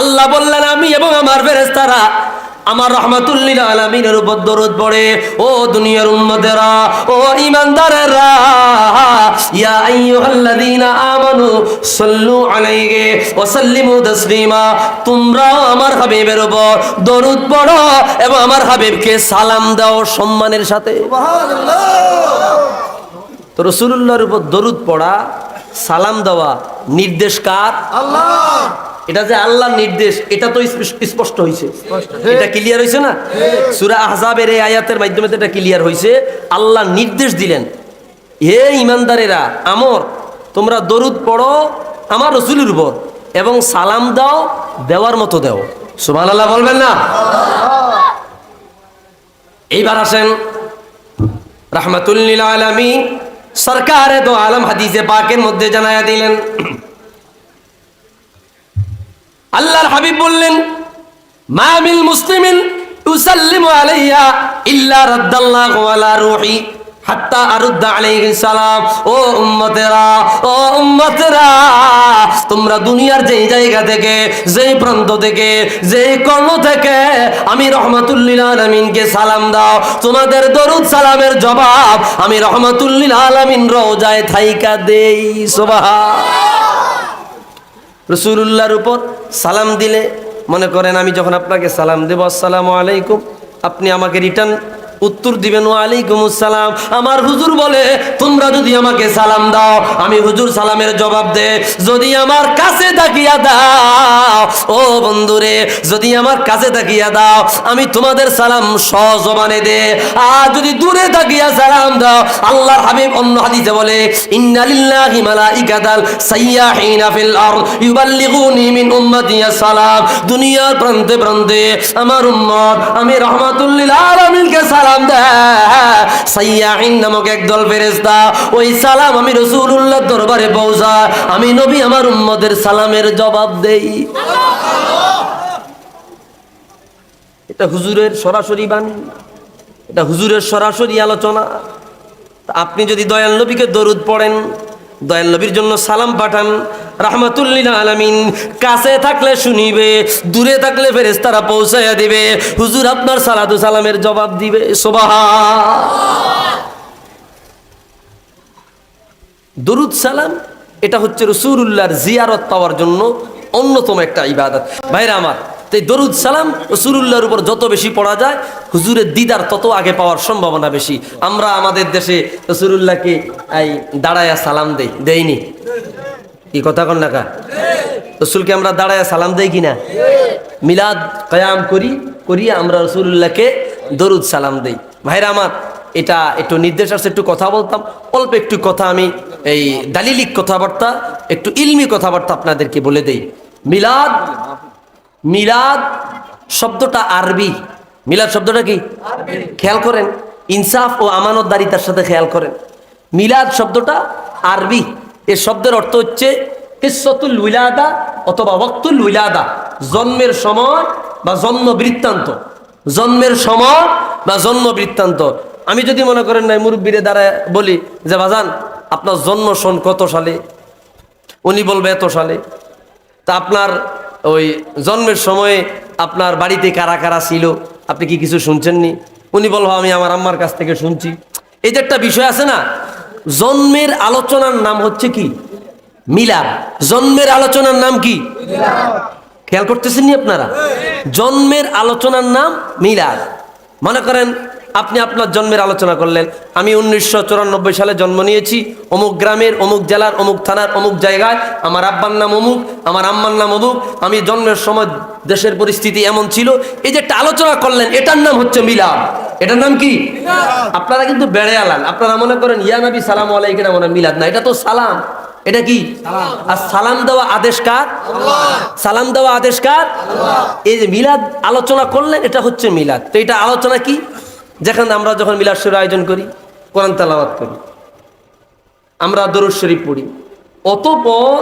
আল্লাহ বললেন, আমি এবং আমার ফেরেস্তারা আমার রহমাতুল্লিল আলমিনের উপর দরুদ পড়ে। ও দুনিয়ার উম্মতেরা, ও ইমানদারেরা ইয়া আইয়ুহাল্লাযীনা আমানু সাল্লু আলাইহি ওয়া সাল্লিমু তাসলিমা, তোমরাও আমার হাবিবের উপর দরুদ পড়ো এবং আমার হাবিবকে সালাম দাও সম্মানের সাথে। তো রসুল্লাহর উপর দরুদ পড়া, সালাম দেওয়া নির্দেশ কার? আল্লাহ। এটা যে আল্লাহ নির্দেশ এটা তো স্পষ্ট- স্পষ্ট। হয়েছে এটা ক্লিয়ার হয়েছে না? সুরা আহজাবের এই আয়াতের মাধ্যমে এটা ক্লিয়ার হয়েছে আল্লাহ নির্দেশ দিলেন। হে ইমানদারেরা আমর তোমরা দরুদ পড়ো আমার রসুলের উপর এবং সালাম দাও দেওয়ার মতো দাও। সুমান আল্লাহ বলবেন না? এইবার আসেন। রাহমাতুল্লিল আলামিন সরকারে তো আলম হাদিসে পাকের মধ্যে জানায়া দিলেন। আল্লাহর হাবিব বললেন মামিল মুসলিমিন ইউসাল্লিমু আলাইয়া ইল্লা রাদ্দাল্লাহু আলা রূহি হাত্তা আরুদ্দা আলাইহি সালাম। ও উম্মতেরা ও উম্মতেরা, তোমরা দুনিয়ার যেই জায়গা থেকে, যেই প্রান্ত থেকে, যেই কর্ম থেকে আমি রহমাতুল্লিল আলামিনকে সালাম দাও। তোমাদের দরুদ সালামের জবাব আমি রহমাতুল্লিল আলামিন রোজায় থাইকা দেই, সুবহান। রসুল্লাহর উপর সালাম দিলে, মনে করেন, আমি যখন আপনাকে সালাম দেব, আসসালামু আলাইকুম, আপনি আমাকে রিটার্ন উত্তর দিবেন আসসালাম। আমার হুজুর বলে, তোমরা যদি আমাকে সালাম দাও, আমি হুজুর সালামের জবাব দে। যদি আমার কাছে তাকিয়া দাও, ও বন্ধুরে, যদি আমার কাছে তাকিয়া দাও, আমি তোমাদের সালাম সজবানে দে। আর যদি দূরে তাকিয়া সালাম দাও, আল্লাহর হাবিব অন্য হাদিসে বলে ইন্না লিল্লাহি মালাইকাতাল সাইয়াহিনা ফিল আরদ, ইউবাল্লিগুনি মিন উম্মতি সালাম। দুনিয়ার প্রান্তে প্রান্তে আমার উম্মত, আমি রহমাতুল লিল আলামিনকে সালাম দেয় সাইয়াহিন নামক একদল ফেরেশতা, ওই সালাম আমি রাসূলুল্লাহর দরবারে পৌঁছায় আমি নবী আমার উম্মতের সালামের জবাব দেই। এটা হুজুরের সরাসরি বাণী, এটা হুজুরের সরাসরি আলোচনা। আপনি যদি দয়াল নবীকে দরুদ পড়েন, দয়াল নবীর জন্য সালাম পাঠান রাহমাতুল্লিল আলামিন। কাছে থাকলে শুনিবে, দূরে থাকলে ফেরেশতারা পৌঁছাইয়া দিবে। হুজুর আপনার সালাতু সালামের জবাব দিবে। সোবাহা দরুদ সালাম, এটা হচ্ছে রসুল্লাহর জিয়ারত পাওয়ার জন্য অন্যতম একটা ইবাদত। ভাইরা আমার তাই দরুদ সালাম রসুল্লাহর উপর যত বেশি পড়া যায়, হুজুরের দিদার তত আগে পাওয়ার সম্ভাবনা বেশি। আমরা আমাদের দেশে রসুল্লাহকে এই দাঁড়ায়া সালাম দেই, দেইনি। কি কথা কন না কা? রসুলকে আমরা দাঁড়ায়া সালাম দেই কিনা? মিলাদ কয়াম করি, করিয়া আমরা রসুল্লাহকে দরুদ সালাম দেই। ভাইরা আমার, এটা একটু নির্দেশ আসছে একটু কথা বলতাম। অল্প একটু কথা আমি এই দালিলিক কথাবার্তা, একটু ইলমি কথাবার্তা আপনাদেরকে বলে দেই। মিলাদ মিলাদ শব্দটা আরবি। মিলাদ শব্দটা কি? খেয়াল করেন, ইনসাফ ও আমানত আমানতদারিতার সাথে খেয়াল করেন। মিলাদ শব্দটা আরবি। এর শব্দের অর্থ হচ্ছে কিসতুল উইলাদা অথবা ওয়াক্তুল উইলাদা। জন্মের সময় বা জন্ম বৃত্তান্ত। জন্মের সময় বা জন্ম বৃত্তান্ত। আমি যদি মনে করেন নাই, মুরব্বীরে দ্বারা বলি যে, বাজান, আপনার জন্ম সন কত সালে? উনি বলবে এত সালে। তা আপনার ওই জন্মের সময়ে আপনার বাড়িতে কারা কারা ছিল? আপনি কি কিছু শুনছেননি? উনি বলব আমি আমার আম্মার কাছ থেকে শুনছি। এই যে একটা বিষয় আছে না জন্মের আলোচনার নাম হচ্ছে কি? মিলাদ। জন্মের আলোচনার নাম কি? খেয়াল করতেছেন আপনারা? জন্মের আলোচনার নাম মিলাদ। মনে করেন আপনি আপনার জন্মের আলোচনা করলেন। আমি উনিশশো চুরানব্বই সালে জন্ম নিয়েছি। অমুক গ্রামের, অমুক জেলার, অমুক থানার, অমুক জায়গায়। আমার আব্বার নাম অমুক, আমার আম্মার নাম অমুক। আমি জন্মের সময় দেশের পরিস্থিতি এমন ছিল। এই যে একটা আলোচনা করলেন, এটার নাম হচ্ছে মিলাদ। এটার নাম কি? আপনারা কিন্তু বেড়ে আলান আপনারা মনে করেন, ইয়া নবী, সালাম আলাইকিনা মনে মিলাদ না। এটা তো সালাম। এটা কি? আর সালাম দেওয়া আদেশ কার? সালাম দেওয়া আদেশ কার? এই যে মিলাদ আলোচনা করলেন, এটা হচ্ছে মিলাদ। তো এটা আলোচনা কি? যেখানে আমরা যখন মিলাদ শরীর আয়োজন করি, কোরআন তালাবাদ করি, আমরা দরুদ শরীফ পড়ি। অতপর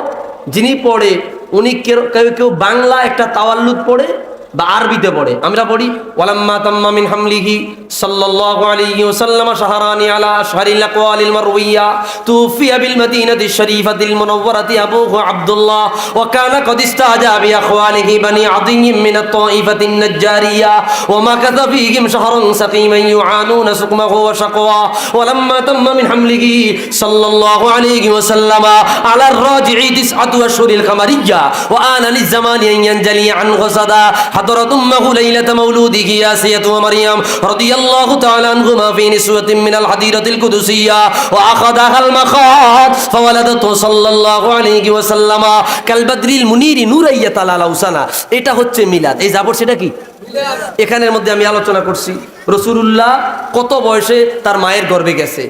যিনি পড়ে, উনি কেউ কেউ বাংলা একটা তাওয়াল্লুদ পড়ে বা আরবিতে পড়ে আমরা পড়ি ওয়ালাম্মা তাম্মা মিন হামলিহি সাল্লাল্লাহু আলাইহি ওয়াসাল্লাম শাহরানি আলা আশহারিল আকওয়ালিল মারউইয়া তুফিয়া বিল মদিনাতি শরীফাতিল মুনাওয়ারাতি আবুহু আব্দুল্লাহ ওয়া কানা কদ ইস্তাজা বি আখওয়ালিহি বানি আদিম মিন আত-তায়ফাতিন নাজ্জারিয়া ওয়া মা কাযা ফীহিম শাহরান সাকীমান ইউআনুনা সুকমাহু ওয়া শাকওয়া ওয়ালাম্মা তাম্মা মিন হামলিহি সাল্লাল্লাহু আলাইহি ওয়াসাল্লাম আলা আর-রাজি'i তিসআতু আশহুরিল কামারিয়া ওয়া আনা লিজ-জামানি আন ইয়ানজালি আন গসাদা حضرت أمه ليلة مولوده ياسية ومريم رضي الله تعالى عنهما في نسوة من الحديرة القدسية وأخذها المخاض فولدته صلى الله عليه وسلم كالبدر المنير نورية লাউসানা এটা হচ্ছে মিলাদ এই যাবর সেটা কি এখানের মধ্যে আমি আলোচনা করছি রসুলুল্লাহ কত বয়সে তার মায়ের গর্ভে গেছে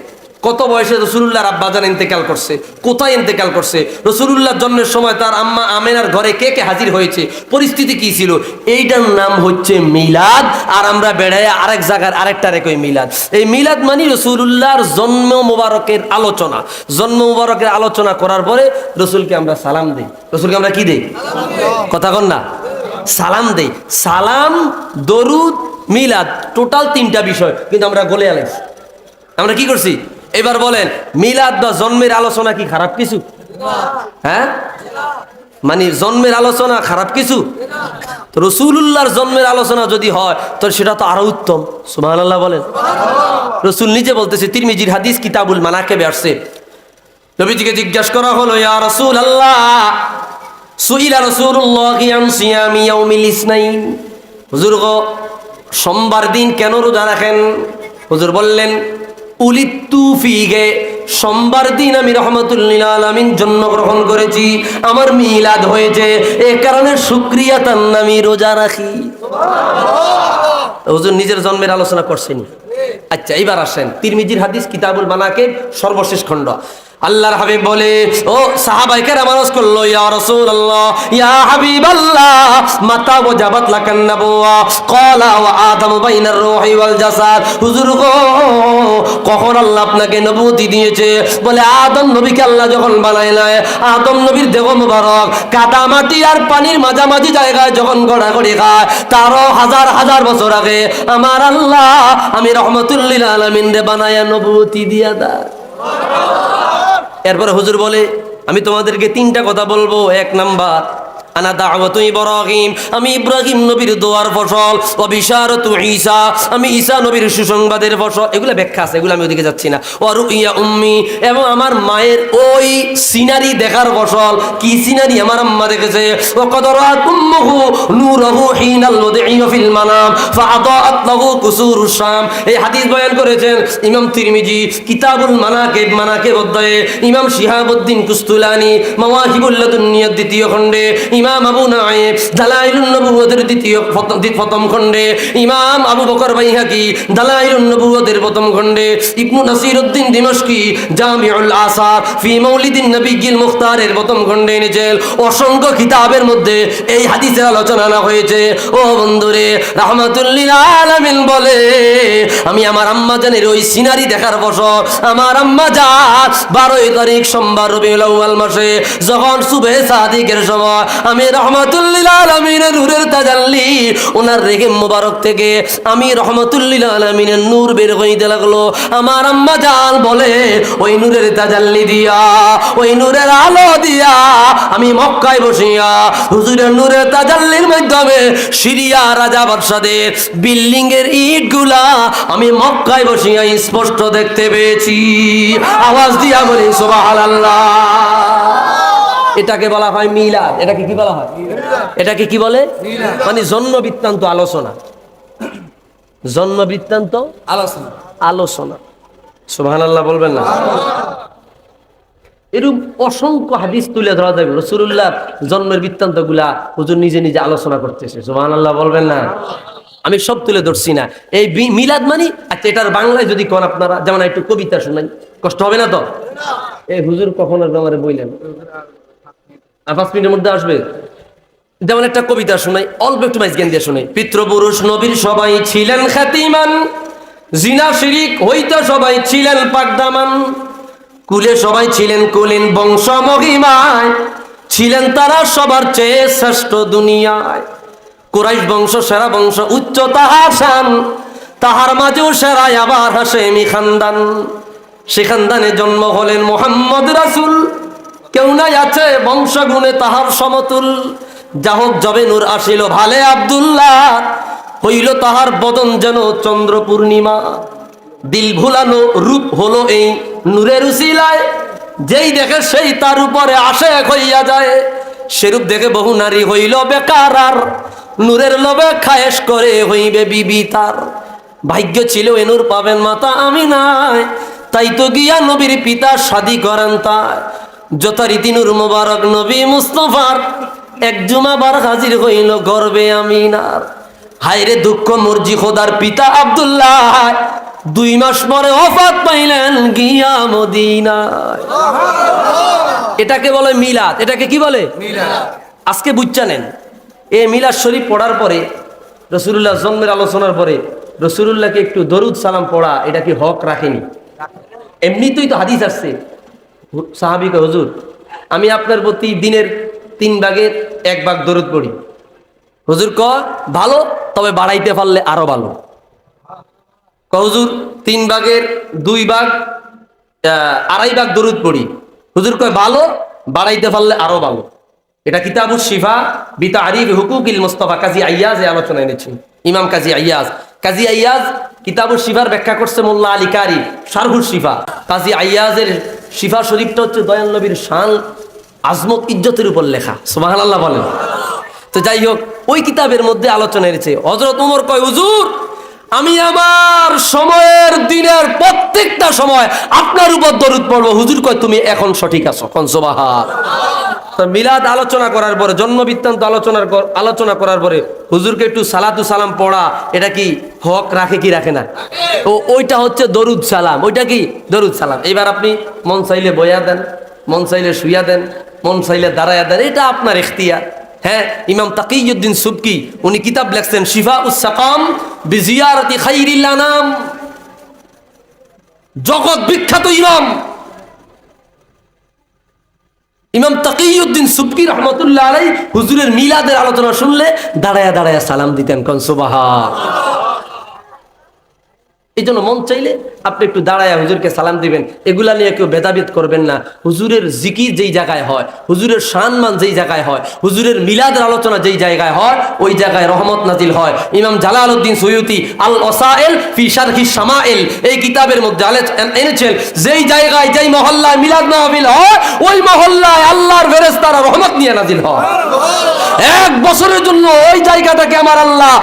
কত বয়সে রসুলুল্লাহর আব্বাজান ইন্তেকাল করছে? কোথায় ইন্তেকাল করছে? রসুলুল্লাহ জন্মের সময় তার আম্মা আমেনার ঘরে কে কে হাজির হয়েছে? পরিস্থিতি কি ছিল? এইটার নাম হচ্ছে মিলাদ, আর আমরা বেড়ায় আরেক জায়গার আরেকটা রেখে মিলাদ? এই মিলাদ মানে রসুলুল্লাহর জন্ম মোবারকের আলোচনা। জন্ম মোবারকের আলোচনা করার পরে রসুলকে আমরা সালাম দিই। রসুলকে আমরা কি দিই? কথা কন না। সালাম দেই। সালাম, দরুদ, মিলাদ, টোটাল তিনটা বিষয়। কিন্তু আমরা গলে আলাইছি। আমরা কি করছি? এবার বলেন, মিলাদ বা জন্মের আলোচনা কি খারাপ কিছু? হ্যাঁ? মানে জন্মের আলোচনা খারাপ কিছু? রসুল্লাহর জন্মের আলোচনা যদি হয়, তো সেটা তো আরও উত্তম। সুমান আল্লাহ বলেন। রসুল নিজে বলতেছে, তিরমিজির হাদিস কিতাবুল মানাকে আসছে। নবীজিকে জিজ্ঞাসা করা হলো, ইয়া রসুল আল্লাহ সুইলা রসুল্লাহ হুজুর গো, সোমবার দিন কেন রোজা রাখেন? হুজুর বললেন সোমবার দিন আমি রহমতুল্লিল আলমিন জন্মগ্রহণ করেছি। আমার মিলাদ হয়েছে, এ কারণে শুক্রিয়া তার আমি রোজা রাখি। হুজুর, নিজের জন্মের আলোচনা করছেন। আচ্ছা এইবার আসেন। তিরমিজির হাদিস কিতাবুল মানাকে সর্বশেষ খণ্ড। আল্লাহর হাবিব বলে, ও সাহাবাইকার আমারজ করল, ইয়া রাসূলুল্লাহ, ইয়া হাবিবাল্লাহ মাতা ওয়াজাবাত লাকান নাবুয়া। ক্বালা ওয়া আদম বাইনার রূহি ওয়াল জাসাদ। হুজুর গো, কখন আল্লাহ আপনাকে নবুয়তি দিয়েছে? বলে, আদম নবীকে আল্লাহ যখন বানাইলেন আদম নবীর দেহ মুবারক, কাদা মাটি আর পানির মাঝামাঝি জায়গায় যখন গড়াগড়ি খায়, তারও হাজার হাজার বছর আগে, আমার আল্লাহ, আমি রহমতুল্লিল আলমিন রে বানায়া নবুয়তি দিয়া দা এরপরে হুজুর বলে, আমি তোমাদেরকে তিনটা কথা বলব, এক নাম্বার আনা ইব্রাহিম। আমি ইব্রাহিম নবীর দোয়ার ফসল ও বিশারতু ঈসা। আমি ঈসা নবীর সুসংবাদের ফসল। এগুলো ব্যাখ্যা আছে, এগুলো আমি ওদিকে যাচ্ছি না। ও রুইয়া উম্মি, এবং আমার মায়ের ওই সিনারি দেখার ফসল। কি সিনারি? আমার আম্মা দেখেছে। ও কদরাত উম্মুহু হিনাল ফিল মানাম ফাআদাআত লাহু শাম। এই হাদিস বয়ান করেছেন ইমাম তিরমিজি, কিতাবুল মানাকিব মানাকিব অধ্যায়ে। ইমাম শিহাবুদ্দিন কুস্তুলানি, মাওয়াহিবুল লাদুনিয়ার দ্বিতীয় খণ্ডে। ইমাম আবু নায়েব, দালাইলুন নবুয়তের দ্বিতীয় প্রথম খণ্ডে, ইমাম আবু বকর বাইহাকি, দালাইলুন নবুয়তের প্রথম খণ্ডে, ইবনু নাসিরউদ্দিন দিমশকি, জামিউল আসার ফি মৌলিদিন নবীল মুখতারের প্রথম খণ্ডে এনেছেন অসংখ্য কিতাবের মধ্যে এই হাদিসের আলোচনা আনা হয়েছে। ও বন্ধুরে, রাহমাতুল্লিল আলামিন বলে, আমি আমার আম্মা জানের ওই সিনারি দেখার বছর আমার আম্মা যান বারোই তারিখ সোমবার রবিউল আউয়াল মাসে, যখন সুবে সাদিকের সময় আমি রহমতুল্লিল আলমিনের নূরের তাজাল্লি। ওনার রেগে মোবারক থেকে আমি রহমতুল্লিল আলমিনের নূর বের হইতে লাগল। আমার আম্মা জাল বলে, ওই নূরের তাজাল্লি দিয়া, ওই নূরের আলো দিয়া আমি মক্কায় বসিয়া হুজুরের নূরের তাজাল্লির মাধ্যমে সিরিয়া রাজা বাদশাদের বিল্ডিং এর ইটগুলা আমি মক্কায় বসিয়া স্পষ্ট দেখতে পেয়েছি। আওয়াজ দিয়া বলি সোবাহ এটাকে বলা হয় মিলাদ। এটাকে কি বলা হয়? এটাকে কি বলে? মানে জন্ম বৃত্তান্ত আলোচনা। জন্ম বৃত্তান্ত আলোচনা। আলোচনা। সুবহান আল্লাহ বলবেন না? এরূপ অসংখ্য হাদিস তুলে ধরা যাবে। রসুল্লাহ জন্মের বৃত্তান্তগুলা হুজুর নিজে নিজে আলোচনা করতেছে। সুবহান আল্লাহ বলবেন না? আমি সব তুলে ধরছি না। এই মিলাদ মানি আচ্ছা এটার বাংলায় যদি কোন আপনারা যেমন একটু কবিতা শোনাই কষ্ট হবে না তো? এই হুজুর কখন আসবে আমারে বইলেন? আর পাঁচ মিনিটের মধ্যে আসবে। যেমন একটা কবিতা শোনাই, অল্প একটু মাইজ জ্ঞান দিয়ে শোনাই। পিতৃপুরুষ নবীর সবাই ছিলেন খ্যাতিমান, জিনা শিরিক হইতো সবাই ছিলেন পাকদামান কুলে সবাই ছিলেন কুলীন বংশ মহিমায়, ছিলেন তারা সবার চেয়ে শ্রেষ্ঠ দুনিয়ায়। কুরাইশ বংশ, সেরা বংশ, উচ্চ তাহার তাহার মাঝেও সেরাই আবার হাসেমি খানদান। সে খানদানে জন্ম হলেন মোহাম্মদ রাসুল। কেউ নাই আছে বংশগুণে তাহার সমতুল। যাহক জবে নূর আসিল ভালে আব্দুল্লাহ, হইল তাহার বদন যেন চন্দ্র পূর্ণিমা দিল ভুলানো রূপ হলো এই নূরের উসিলায়, যেই দেখে সেই তার উপরে আসে হইয়া যায়। সেরূপ দেখে বহু নারী হইল বেকার আর নূরের লোভে খায়েশ করে হইবে বিবি তার। ভাগ্য ছিল এ এনুর পাবেন মাতা আমি নাই তাই তো গিয়া নবীর পিতা শাদি করেন তাই। যথারীতি নূর মোবারক নবী মুস্তফার এক জুমাবার হাজির হইল গর্বে আমিনার। হায়রে দুঃখ মর্জি খোদার পিতা আব্দুল্লাহ দুই মাস পরে অফাত পাইলেন গিয়া মদিনায়। এটাকে বলে মিলাদ। এটাকে কি বলে? আজকে বুঝছা নেন। এ মিলাদ শরীফ পড়ার পরে রসুল্লাহ জন্মের আলোচনার পরে রসুল্লাহকে একটু দরুদ সালাম পড়া এটা কি হক রাখেনি? এমনিতেই তো হাদিস আসছে। সাহাবিক, হুজুর, আমি আপনার প্রতি দিনের তিন ভাগের এক ভাগ দরুদ পড়ি। হুজুর ক, ভালো, তবে বাড়াইতে পারলে আরও ভালো। ক, হুজুর, তিন ভাগের দুই ভাগ আড়াই ভাগ দরুদ পড়ি। হুজুর কয়, ভালো, বাড়াইতে পারলে আরও ভালো। এটা কিতাবুর শিফা বিতা আরিফ হুকুকিল মোস্তফা কাজী আইয়াজ আলোচনা এনেছেন ইমাম কাজী আইয়াজ। কাজী আইয়াজ কিতাবুর শিফার ব্যাখ্যা করছে মোল্লা আলী কারি, শারহুর শিফা। কাজী আইয়াজের শিফা শরীফটা হচ্ছে দয়াল নবীর শান, আজমত ইজ্জতের উপর লেখা। সুবাহ আল্লাহ বলেন। তো যাই হোক, ওই কিতাবের মধ্যে আলোচনা এনেছে হজরত উমর কয়, হুজুর, আমি আমার সময়ের দিনের প্রত্যেকটা সময় আপনার উপর দরুদ পড়ব। হুজুর কয়, তুমি এখন সঠিক আছো। কনসবাহা তো মিলাদ আলোচনা করার পরে জন্ম বৃত্তান্ত আলোচনার আলোচনা করার পরে হুজুরকে একটু সালাতু সালাম পড়া, এটা কি হক রাখে কি রাখে না? ও ওইটা হচ্ছে দরুদ সালাম। ওইটা কি? দরুদ সালাম। এবার আপনি মন চাইলে বয়া দেন, মন চাইলে শুইয়া দেন, মন চাইলে দাঁড়াইয়া দেন, এটা আপনার এখতিয়ার হ্যাঁ ইমাম তাকিউদ্দিন সুবকি উনি কিতাব লেখছেন, শিফা উসাকাম বিজিয়ারতি খাইরিল আনাম। জগৎ বিখ্যাত ইমাম। ইমাম তাকিউদ্দিন সুবকি রহমতুল্লাহ আলাই হুজুরের মিলাদের আলোচনা শুনলে দাঁড়ায় দাঁড়ায়া সালাম দিতেন কনসুবাহা এই জন্য মন চাইলে আপনি একটু দাঁড়ায় হুজুরকে সালাম দিবেন। এগুলা নিয়ে কেউ ভেদাভেদ করবেন না। হুজুরের জিকির যেই জায়গায় হয়, হুজুরের সম্মান যেই জায়গায় হয়, হুজুরের মিলাদের আলোচনা যেই জায়গায় হয়, ওই জায়গায় রহমত নাজিল হয়। ইমাম জালাল উদ্দিন সৈয়দি আল ওসাইল ফি শারহি শামাইল, এই কিতাবের মধ্যে এনেছেন, যেই জায়গায়, যেই মহল্লায় মিলাদ মাহফিল হয়, ওই মহল্লায় আল্লাহর ফেরেশতারা রহমত নিয়ে নাজিল হয়। এক বছরের জন্য ওই জায়গাটাকে আমার আল্লাহ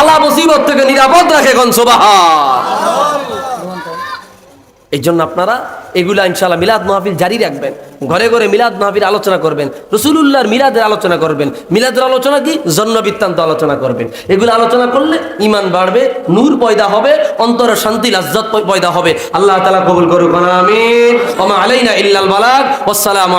আলা মুসিবত থেকে নিরাপদ রাখে গনসবাহা এই জন্য আপনারা এগুলা ইনশাল্লাহ মিলাদ মাহফিল জারি রাখবেন। ঘরে ঘরে মিলাদ মাহফিল আলোচনা করবেন। রসুলুল্লাহর মিলাদের আলোচনা করবেন। মিলাদের আলোচনা কি? জন্ম বৃত্তান্ত আলোচনা করবেন। এগুলো আলোচনা করলে ইমান বাড়বে, নূর পয়দা হবে, অন্তরে শান্তি, লাজ্জত পয়দা হবে। আল্লাহ তালা কবুল করুক। ওমা আলাইনা ইল্লাল বালাগ। আসসালামু